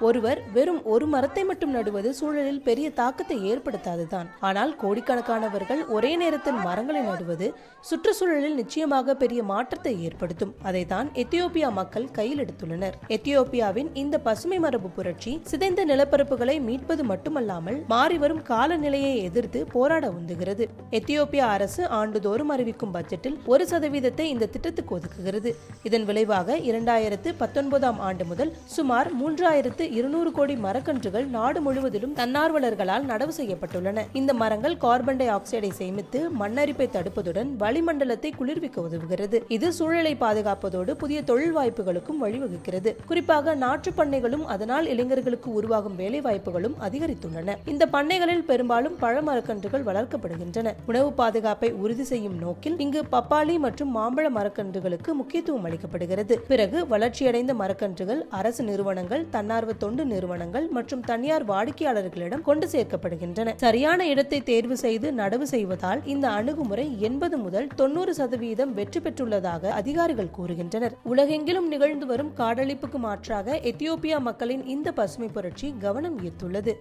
ஒருவர் வெறும் ஒரு மரத்தை மட்டும் நடுவது சூழலில் பெரிய தாக்கத்தை ஏற்படுத்தாதுதான். ஆனால் கோடிக்கணக்கானவர்கள் ஒரே நேரத்தில் மரங்களை நடுவது சுற்றுச்சூழலில் நிச்சயமாக பெரிய மாற்றத்தை ஏற்படுத்தும். அதைத்தான் எத்தியோப்பியா மக்கள் கையில் எடுத்துள்ளனர். எத்தியோப்பியாவின் இந்த பசுமை மரபு புரட்சி சிதைந்த நிலப்பரப்புகளை மீட்பது மட்டுமல்லாமல் மாறிவரும் காலநிலையை எதிர்த்து போராட உந்துகிறது. எத்தியோப்பியா அரசு ஆண்டுதோறும் அறிவிக்கும் பட்ஜெட்டில் ஒரு சதவீதத்தை இந்த திட்டத்துக்கு ஒதுக்குகிறது. இதன் விளைவாக இரண்டாயிரத்து பத்தொன்பதாம் ஆண்டு முதல் சுமார் மூன்றாயிரத்து இருநூறு கோடி மரக்கன்றுகள் நாடு முழுவதிலும் தன்னார்வலர்களால் நடவு செய்யப்பட்டுள்ளன. இந்த மரங்கள் கார்பன் டை ஆக்சைடை சேமித்து மண்ணரிப்பை தடுப்பதுடன் வளிமண்டலத்தை குளிர்விக்க உதவுகிறது. இது சூழலை பாதுகாப்பதோடு புதிய தொழில் வாய்ப்புகளுக்கும் வழிவகுக்கிறது. குறிப்பாக நாற்று பண்ணைகளும் அதனால் இளைஞர்களுக்கு உருவாகும் வேலை வாய்ப்புகளும் அதிகரித்துள்ளன. இந்த பண்ணைகளில் பெரும்பாலும் பழ மரக்கன்றுகள் வளர்க்கப்படுகின்றன. உணவு பாதுகாப்பை உறுதி செய்யும் நோக்கில் இங்கு பப்பாளி மற்றும் மாம்பழ மரக்கன்றுகளுக்கு முக்கியத்துவம் அளிக்கப்படுகிறது. பிறகு வளர்ச்சியடைந்த மரக்கன்றுகள் அரசு நிறுவனங்கள் தன்னார்வ தொண்டு நிறுவனங்கள் மற்றும் தனியார் வாடிக்கையாளர்களிடம் கொண்டு சேர்க்கப்படுகின்றன. சரியான இடத்தை தேர்வு செய்து நடவு செய்வதால் இந்த அணுகுமுறை எண்பது முதல் தொண்ணூறு சதவீதம் வெற்றி பெற்றுள்ளதாக அதிகாரிகள் கூறுகின்றனர். உலகெங்கிலும் நிகழ்ந்து வரும் காடழிப்புக்கு மாற்றாக எத்தியோப்பியா மக்களின் இந்த பசுமை புரட்சி கவனம் ஈர்த்துள்ளது.